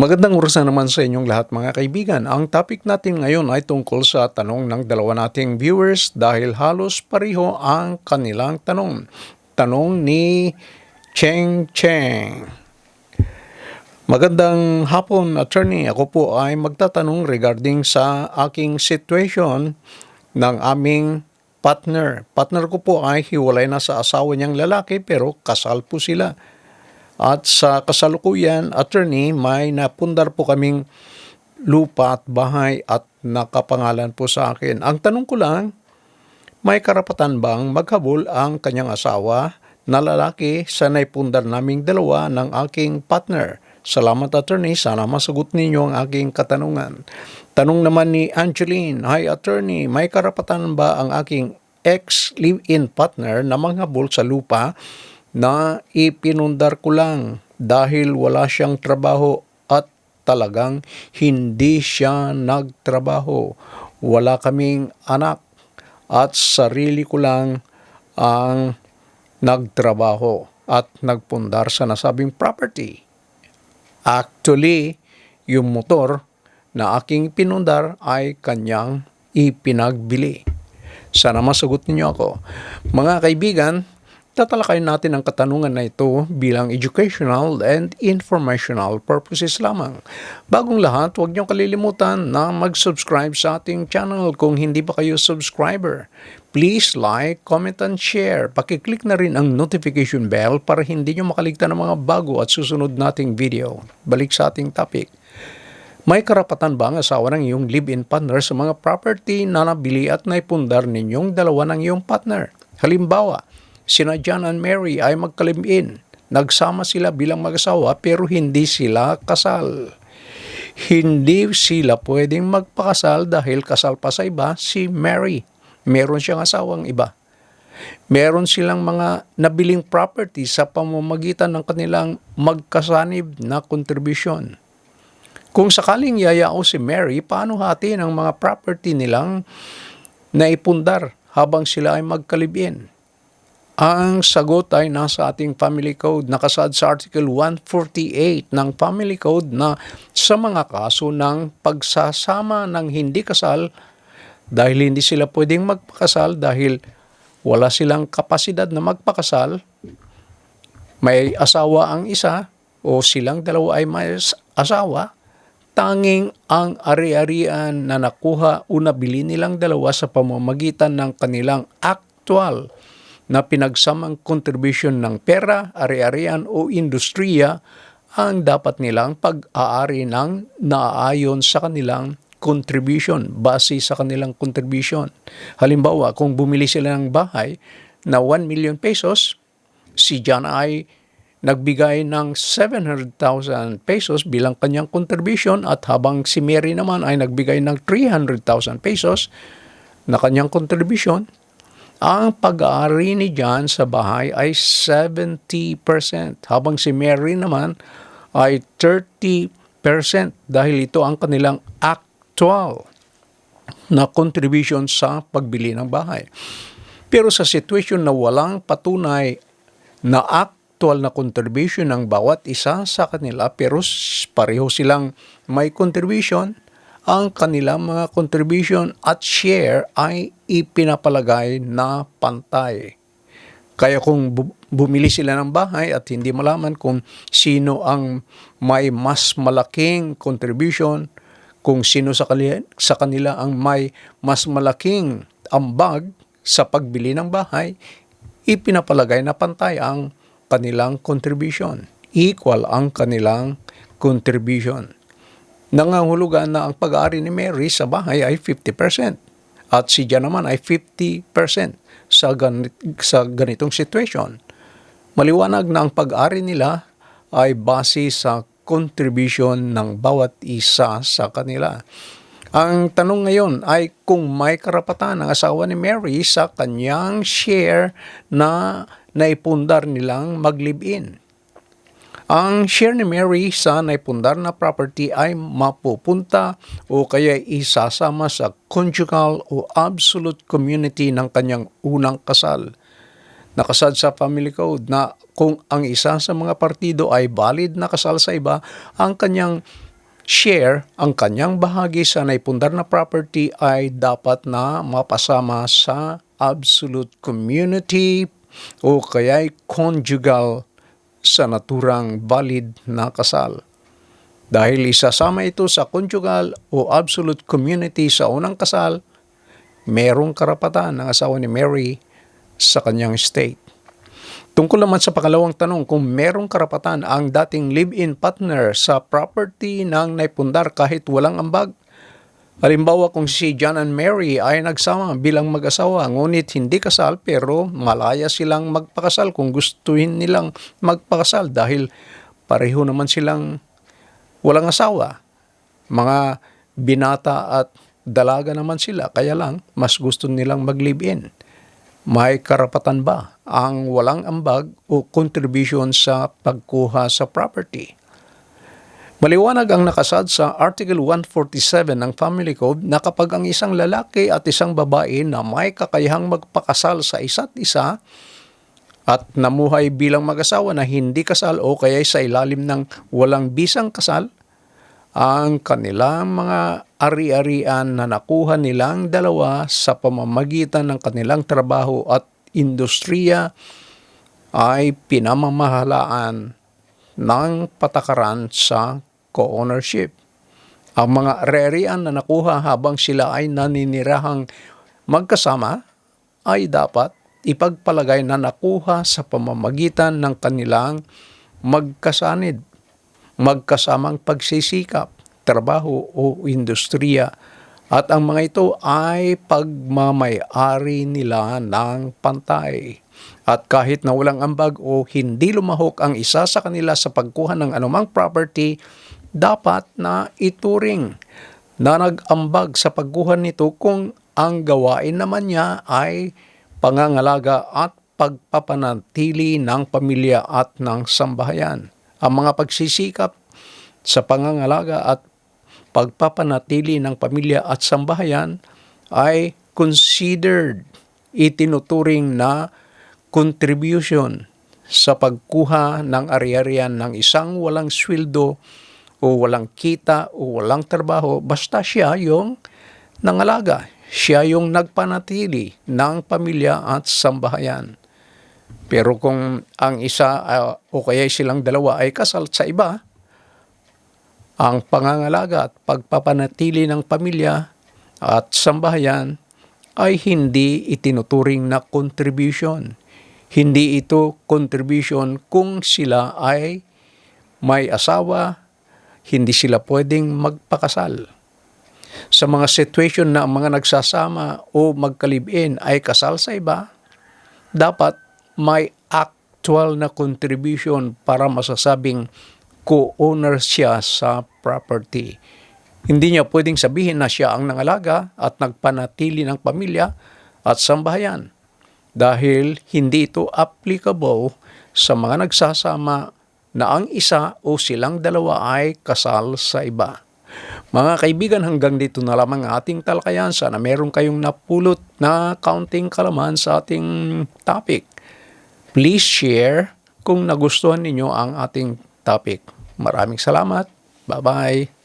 Magandang oras na naman sa inyong lahat mga kaibigan. Ang topic natin ngayon ay tungkol sa tanong ng dalawa nating viewers dahil halos pareho ang kanilang tanong. Tanong ni Cheng Cheng. Magandang hapon, attorney. Ako po ay magtatanong regarding sa aking situation ng aming partner. Partner ko po ay hiwalay na sa asawa niyang lalaki pero kasal po sila. At sa kasalukuyan, attorney, may napundar po kaming lupa at bahay at nakapangalan po sa akin. Ang tanong ko lang, may karapatan bang maghabol ang kanyang asawa na lalaki sa naipundar naming dalawa ng aking partner? Salamat attorney, sana masagot ninyo ang aking katanungan. Tanong naman ni Angeline, Hi attorney, may karapatan ba ang aking ex live-in partner na manghabol sa lupa na ipinundar ko lang dahil wala siyang trabaho at talagang hindi siya nagtrabaho. Wala kaming anak at sarili ko lang ang nagtrabaho at nagpundar sa nasabing property. Actually, yung motor na aking pinundar ay kanyang ipinagbili. Sana masagot ninyo ako. Mga kaibigan, tatalakayin natin ang katanungan na ito bilang educational and informational purposes lamang. Bagong lahat, huwag niyong kalilimutan na mag-subscribe sa ating channel kung hindi pa kayo subscriber. Please like, comment, and share. Pakiclick na rin ang notification bell para hindi niyo makaligtan ng mga bago at susunod nating video. Balik sa ating topic. May karapatan ba ang asawa ng iyong live-in partner sa mga property na nabili at naipundar ninyong dalawa ng iyong partner? Halimbawa, sina John and Mary ay magkalim-in. Nagsama sila bilang mag-asawa pero hindi sila kasal. Hindi sila pwedeng magpakasal dahil kasal pa sa iba si Mary. Meron siyang asawang iba. Meron silang mga nabiling property sa pamamagitan ng kanilang magkasanib na kontribusyon. Kung sakaling yayao si Mary, paano hati ng mga property nilang naipundar habang sila ay magkalibin? Ang sagot ay nasa ating Family Code. Nakasad sa Article 148 ng Family Code na sa mga kaso ng pagsasama ng hindi kasal dahil hindi sila pwedeng magpakasal dahil wala silang kapasidad na magpakasal, may asawa ang isa o silang dalawa ay may asawa, tanging ang ari-arian na nakuha o nabili nilang dalawa sa pamamagitan ng kanilang actual na pinagsamang contribution ng pera, ari-arian o industriya ang dapat nilang pag-aari ng naaayon sa kanilang contribution, base sa kanilang contribution. Halimbawa, kung bumili sila ng bahay na 1 million pesos, si John ay nagbigay ng 700,000 pesos bilang kanyang contribution at habang si Mary naman ay nagbigay ng 300,000 pesos na kanyang contribution, ang pag-aari ni John sa bahay ay 70% habang si Mary naman ay 30% dahil ito ang kanilang actual na contribution sa pagbili ng bahay. Pero sa situation na walang patunay na actual na contribution ng bawat isa sa kanila pero pareho silang may contribution, ang kanilang mga contribution at share ay ipinapalagay na pantay. Kaya kung bu- bumili sila ng bahay at hindi malaman kung sino ang may mas malaking contribution, kung sino sa kanila, sa kanila ang may mas malaking ambag sa pagbili ng bahay, ipinapalagay na pantay ang kanilang contribution. Equal ang kanilang contribution. Nangangahulugan na ang pag-aari ni Mary sa bahay ay 50% at si John naman ay 50% sa, ganit, sa ganitong situation. Maliwanag na ang pag-ari nila ay base sa contribution ng bawat isa sa kanila. Ang tanong ngayon ay kung may karapatan ang asawa ni Mary sa kanyang share na naipundar nilang mag-live-in. Ang share ni Mary sa naipundar na property ay mapupunta o kaya isasama sa conjugal o absolute community ng kanyang unang kasal. Nakasad sa family code na kung ang isa sa mga partido ay valid na kasal sa iba, ang kanyang share, ang kanyang bahagi sa naipundar na property ay dapat na mapasama sa absolute community o kaya'y conjugal sa naturang valid na kasal. Dahil isasama ito sa conjugal o absolute community sa unang kasal, merong karapatan ng asawa ni Mary sa kanyang estate. Tungkol naman sa pangalawang tanong kung merong karapatan ang dating live-in partner sa property ng naipundar kahit walang ambag. Halimbawa kung si John and Mary ay nagsama bilang mag-asawa ngunit hindi kasal pero malaya silang magpakasal kung gustuhin nilang magpakasal dahil pareho naman silang walang asawa. Mga binata at dalaga naman sila kaya lang mas gusto nilang mag-live-in. May karapatan ba ang walang ambag o contribution sa pagkuha sa property? Maliwanag ang nakasad sa Article 147 ng Family Code na kapag ang isang lalaki at isang babae na may kakayahang magpakasal sa isa't isa at namuhay bilang mag-asawa na hindi kasal o kaya sa ilalim ng walang bisang kasal, ang kanilang mga ari-arian na nakuha nilang dalawa sa pamamagitan ng kanilang trabaho at industriya ay pinamamahalaan ng patakaran sa co-ownership. Ang mga ari-arian na nakuha habang sila ay naninirahang magkasama ay dapat ipagpalagay na nakuha sa pamamagitan ng kanilang magkasanid, magkasamang pagsisikap, trabaho o industriya at ang mga ito ay pagmamayari nila ng pantay. At kahit na walang ambag o hindi lumahok ang isa sa kanila sa pagkuha ng anumang property, dapat na ituring na nag-ambag sa pagkuha nito kung ang gawain naman niya ay pangangalaga at pagpapanatili ng pamilya at ng sambahayan. Ang mga pagsisikap sa pangangalaga at pagpapanatili ng pamilya at sambahayan ay considered itinuturing na contribution sa pagkuha ng ari-arian ng isang walang sweldo o walang kita o walang trabaho basta siya yung nangalaga. Siya yung nagpanatili ng pamilya at sambahayan. Pero kung ang isa uh, o kaya silang dalawa ay kasal sa iba, ang pangangalaga at pagpapanatili ng pamilya at sambahayan ay hindi itinuturing na contribution. Hindi ito contribution kung sila ay may asawa, hindi sila pwedeng magpakasal. Sa mga situation na ang mga nagsasama o magkalibin ay kasal sa iba, dapat may actual na contribution para masasabing co-owner siya sa property. Hindi niya pwedeng sabihin na siya ang nangalaga at nagpanatili ng pamilya at sambahayan dahil hindi ito applicable sa mga nagsasama na ang isa o silang dalawa ay kasal sa iba. Mga kaibigan, hanggang dito na lamang ang ating talakayan. Sana meron kayong napulot na counting kalaman sa ating topic. Please share kung nagustuhan ninyo ang ating topic. Maraming salamat. Bye-bye.